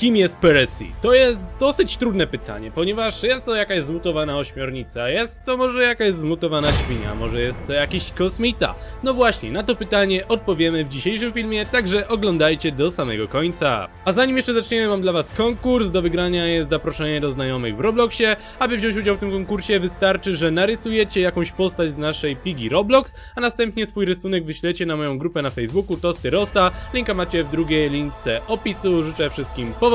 Kim jest Peresi? To jest dosyć trudne pytanie, ponieważ jest to jakaś zmutowana ośmiornica, jest to może jakaś zmutowana świnia, może jest to jakiś kosmita. No właśnie, na to pytanie odpowiemy w dzisiejszym filmie, także oglądajcie do samego końca. A zanim jeszcze zaczniemy, mam dla was konkurs. Do wygrania jest zaproszenie do znajomych w Robloxie. Aby wziąć udział w tym konkursie wystarczy, że narysujecie jakąś postać z naszej pigi Roblox, a następnie swój rysunek wyślecie na moją grupę na Facebooku Tosty Rosta. Linka macie w drugiej lince opisu. Życzę wszystkim powodzenia,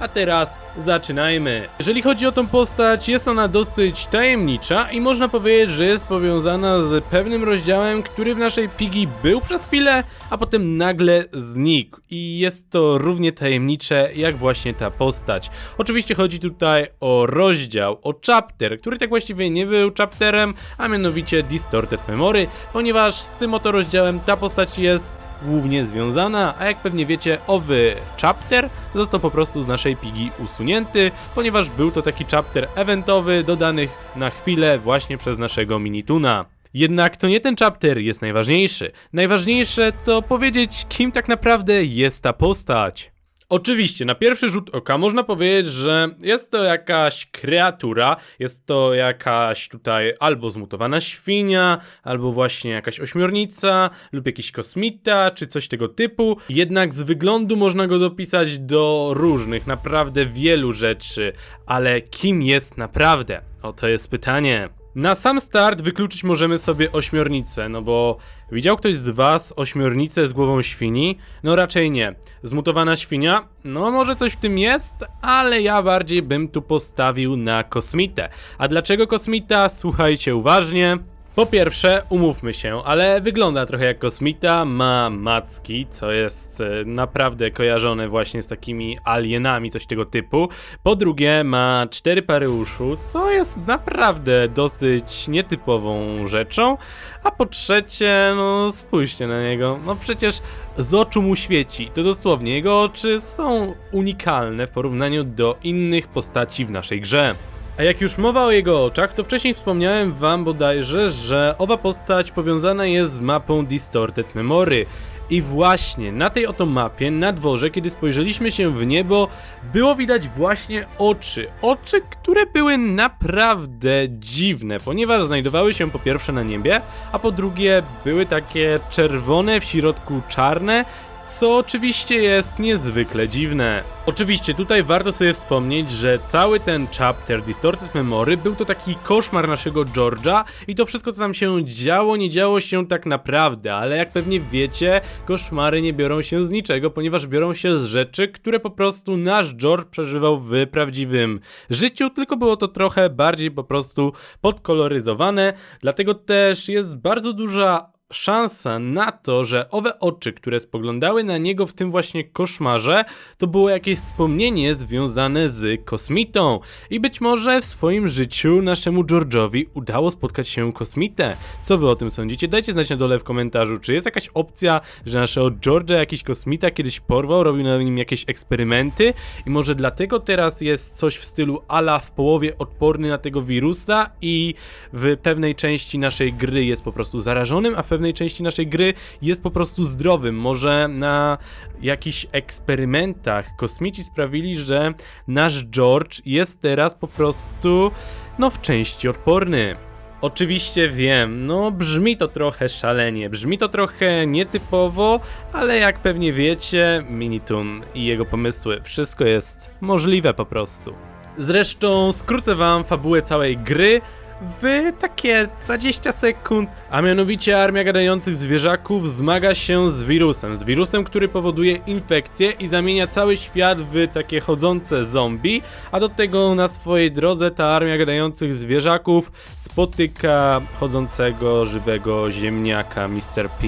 a teraz zaczynajmy. Jeżeli chodzi o tą postać, jest ona dosyć tajemnicza i można powiedzieć, że jest powiązana z pewnym rozdziałem, który w naszej pigi był przez chwilę, a potem nagle znikł. I jest to równie tajemnicze jak właśnie ta postać. Oczywiście chodzi tutaj o rozdział, o chapter, który tak właściwie nie był chapterem, a mianowicie Distorted Memory, ponieważ z tym oto rozdziałem ta postać jest głównie związana, a jak pewnie wiecie, owy chapter został po prostu z naszej pigi usunięty, ponieważ był to taki chapter eventowy dodany na chwilę właśnie przez naszego Minituna. Jednak to nie ten chapter jest najważniejszy. Najważniejsze to powiedzieć, kim tak naprawdę jest ta postać. Oczywiście, na pierwszy rzut oka można powiedzieć, że jest to jakaś kreatura, jest to jakaś tutaj albo zmutowana świnia, albo właśnie jakaś ośmiornica, lub jakiś kosmita, czy coś tego typu. Jednak z wyglądu można go dopisać do różnych, naprawdę wielu rzeczy, ale kim jest naprawdę? Oto jest pytanie. Na sam start wykluczyć możemy sobie ośmiornicę, no bo widział ktoś z was ośmiornicę z głową świni? No raczej nie. Zmutowana świnia? No może coś w tym jest, ale ja bardziej bym tu postawił na kosmitę. A dlaczego kosmita? Słuchajcie uważnie. Po pierwsze, umówmy się, ale wygląda trochę jak kosmita, ma macki, co jest e, naprawdę kojarzone właśnie z takimi alienami, coś tego typu. Po drugie, ma cztery pary uszu, co jest naprawdę dosyć nietypową rzeczą. A po trzecie, no spójrzcie na niego, no przecież z oczu mu świeci, to dosłownie, jego oczy są unikalne w porównaniu do innych postaci w naszej grze. A jak już mowa o jego oczach, to wcześniej wspomniałem wam bodajże, że owa postać powiązana jest z mapą Distorted Memory. I właśnie na tej oto mapie, na dworze, kiedy spojrzeliśmy się w niebo, było widać właśnie oczy. Oczy, które były naprawdę dziwne, ponieważ znajdowały się po pierwsze na niebie, a po drugie były takie czerwone, w środku czarne, co oczywiście jest niezwykle dziwne. Oczywiście tutaj warto sobie wspomnieć, że cały ten chapter Distorted Memory był to taki koszmar naszego George'a i to wszystko co tam się działo, nie działo się tak naprawdę, ale jak pewnie wiecie, koszmary nie biorą się z niczego, ponieważ biorą się z rzeczy, które po prostu nasz George przeżywał w prawdziwym życiu, tylko było to trochę bardziej po prostu podkoloryzowane, dlatego też jest bardzo duża szansa na to, że owe oczy, które spoglądały na niego w tym właśnie koszmarze, to było jakieś wspomnienie związane z kosmitą. I być może w swoim życiu naszemu George'owi udało spotkać się kosmitę. Co wy o tym sądzicie? Dajcie znać na dole w komentarzu, czy jest jakaś opcja, że naszego George'a jakiś kosmita kiedyś porwał, robił na nim jakieś eksperymenty i może dlatego teraz jest coś w stylu ala w połowie odporny na tego wirusa i w pewnej części naszej gry jest po prostu zarażonym, a w pewnej części naszej gry jest po prostu zdrowym. Może na jakichś eksperymentach kosmici sprawili, że nasz George jest teraz po prostu, no, w części odporny. Oczywiście wiem, no brzmi to trochę szalenie, brzmi to trochę nietypowo, ale jak pewnie wiecie, Minitun i jego pomysły, wszystko jest możliwe po prostu. Zresztą skrócę wam fabułę całej gry, w takie 20 sekund. A mianowicie armia gadających zwierzaków zmaga się z wirusem. Z wirusem, który powoduje infekcję i zamienia cały świat w takie chodzące zombie. A do tego na swojej drodze ta armia gadających zwierzaków spotyka chodzącego, żywego ziemniaka Mr. P.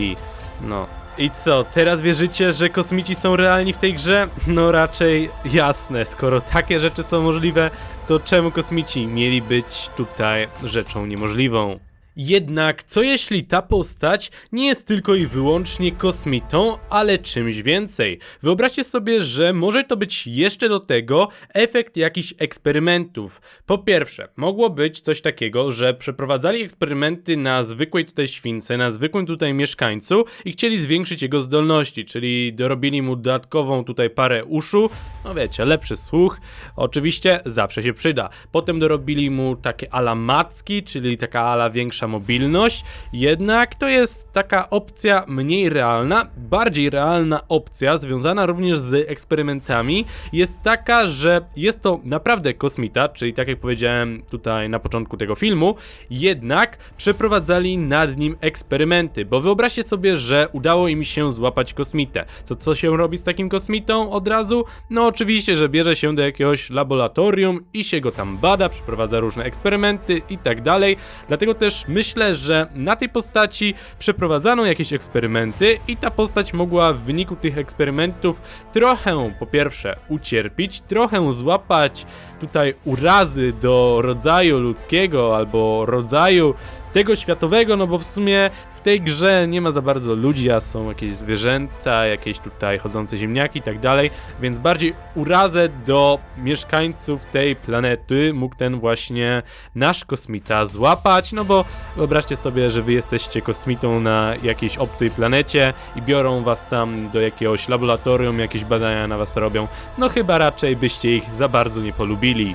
No. I co, teraz wierzycie, że kosmici są realni w tej grze? No raczej jasne, skoro takie rzeczy są możliwe, to czemu kosmici mieli być tutaj rzeczą niemożliwą? Jednak co jeśli ta postać nie jest tylko i wyłącznie kosmitą, ale czymś więcej? Wyobraźcie sobie, że może to być jeszcze do tego efekt jakichś eksperymentów. Po pierwsze, mogło być coś takiego, że przeprowadzali eksperymenty na zwykłej tutaj śwince, na zwykłym tutaj mieszkańcu i chcieli zwiększyć jego zdolności, czyli dorobili mu dodatkową tutaj parę uszu, no wiecie, lepszy słuch, oczywiście zawsze się przyda. Potem dorobili mu takie ala macki, czyli taka ala większa mobilność, jednak to jest taka opcja mniej realna, bardziej realna opcja, związana również z eksperymentami, jest taka, że jest to naprawdę kosmita, czyli tak jak powiedziałem tutaj na początku tego filmu, jednak przeprowadzali nad nim eksperymenty, bo wyobraźcie sobie, że udało im się złapać kosmitę. Co, co się robi z takim kosmitą od razu? No oczywiście, że bierze się do jakiegoś laboratorium i się go tam bada, przeprowadza różne eksperymenty i tak dalej. Dlatego też myślę, że na tej postaci przeprowadzano jakieś eksperymenty i ta postać mogła w wyniku tych eksperymentów trochę po pierwsze ucierpić, trochę złapać tutaj urazy do rodzaju ludzkiego albo rodzaju tego światowego, no bo w sumie w tej grze nie ma za bardzo ludzi, a są jakieś zwierzęta, jakieś tutaj chodzące ziemniaki i tak dalej, więc bardziej urazę do mieszkańców tej planety mógł ten właśnie nasz kosmita złapać, no bo wyobraźcie sobie, że wy jesteście kosmitą na jakiejś obcej planecie i biorą was tam do jakiegoś laboratorium, jakieś badania na was robią, no chyba raczej byście ich za bardzo nie polubili.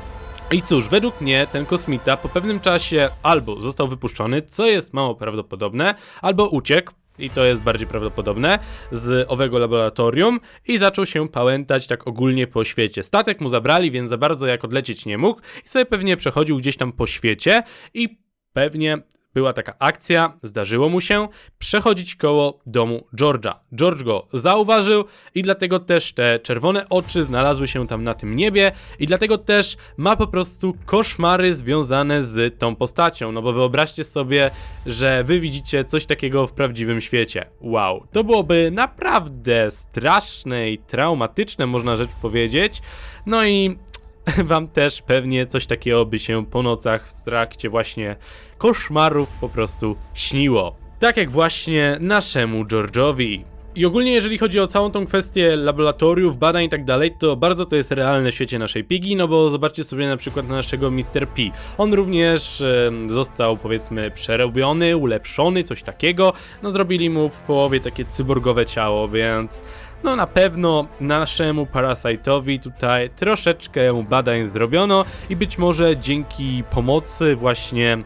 I cóż, według mnie ten kosmita po pewnym czasie albo został wypuszczony, co jest mało prawdopodobne, albo uciekł. I to jest bardziej prawdopodobne z owego laboratorium i zaczął się pałętać tak ogólnie po świecie. Statek mu zabrali, więc za bardzo jak odlecieć nie mógł i sobie pewnie przechodził gdzieś tam po świecie i pewnie była taka akcja, zdarzyło mu się przechodzić koło domu George'a. George go zauważył i dlatego też te czerwone oczy znalazły się tam na tym niebie i dlatego też ma po prostu koszmary związane z tą postacią. No bo wyobraźcie sobie, że wy widzicie coś takiego w prawdziwym świecie. Wow, to byłoby naprawdę straszne i traumatyczne, można rzecz powiedzieć. No i wam też pewnie coś takiego by się po nocach w trakcie właśnie koszmarów po prostu śniło. Tak jak właśnie naszemu George'owi. I ogólnie jeżeli chodzi o całą tą kwestię laboratoriów, badań i tak dalej, to bardzo to jest realne w świecie naszej Pigi, no bo zobaczcie sobie na przykład na naszego Mr. P. On również e, został powiedzmy przerobiony, ulepszony, coś takiego. No zrobili mu w połowie takie cyborgowe ciało, więc no na pewno naszemu Parasite'owi tutaj troszeczkę badań zrobiono i być może dzięki pomocy właśnie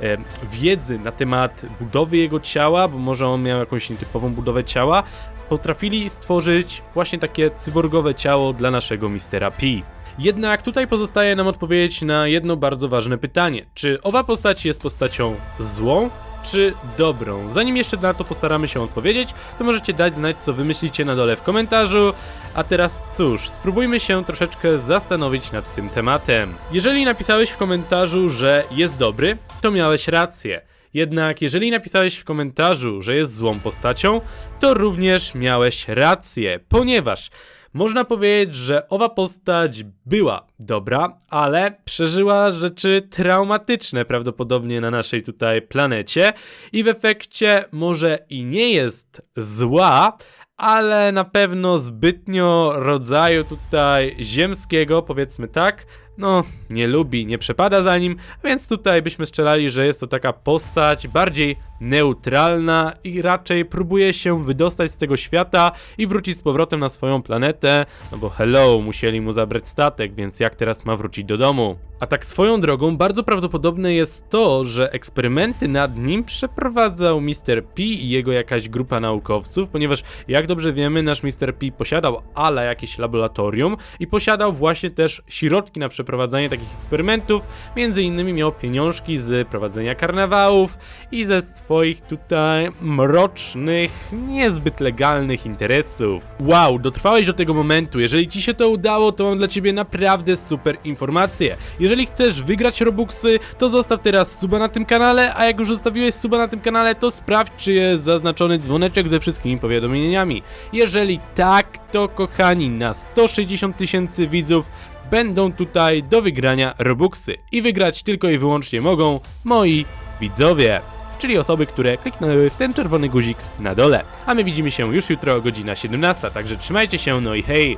e, wiedzy na temat budowy jego ciała, bo może on miał jakąś nietypową budowę ciała, potrafili stworzyć właśnie takie cyborgowe ciało dla naszego Mistera P. Jednak tutaj pozostaje nam odpowiedzieć na jedno bardzo ważne pytanie. Czy owa postać jest postacią złą, czy dobrą? Zanim jeszcze na to postaramy się odpowiedzieć, to możecie dać znać, co wymyślicie na dole w komentarzu. A teraz cóż, spróbujmy się troszeczkę zastanowić nad tym tematem. Jeżeli napisałeś w komentarzu, że jest dobry, to miałeś rację. Jednak jeżeli napisałeś w komentarzu, że jest złą postacią, to również miałeś rację, ponieważ można powiedzieć, że owa postać była dobra, ale przeżyła rzeczy traumatyczne prawdopodobnie na naszej tutaj planecie i w efekcie może i nie jest zła, ale na pewno zbytnio rodzaju tutaj ziemskiego, powiedzmy tak, no nie lubi, nie przepada za nim, więc tutaj byśmy strzelali, że jest to taka postać bardziej neutralna i raczej próbuje się wydostać z tego świata i wrócić z powrotem na swoją planetę, no bo hello, musieli mu zabrać statek, więc jak teraz ma wrócić do domu? A tak swoją drogą, bardzo prawdopodobne jest to, że eksperymenty nad nim przeprowadzał Mr. P i jego jakaś grupa naukowców, ponieważ jak dobrze wiemy, nasz Mr. P posiadał ala jakieś laboratorium i posiadał właśnie też środki na przeprowadzanie takich eksperymentów, między innymi miał pieniążki z prowadzenia karnawałów i ze swoich tutaj mrocznych, niezbyt legalnych interesów. Wow, dotrwałeś do tego momentu, jeżeli ci się to udało, to mam dla ciebie naprawdę super informacje. Jeżeli chcesz wygrać Robuxy, to zostaw teraz suba na tym kanale, a jak już zostawiłeś suba na tym kanale, to sprawdź, czy jest zaznaczony dzwoneczek ze wszystkimi powiadomieniami. Jeżeli tak, to kochani, na 160 tysięcy widzów będą tutaj do wygrania Robuxy. I wygrać tylko i wyłącznie mogą moi widzowie. czyli osoby, które kliknęły w ten czerwony guzik na dole. A my widzimy się już jutro o godzina 17, także trzymajcie się, no i hej!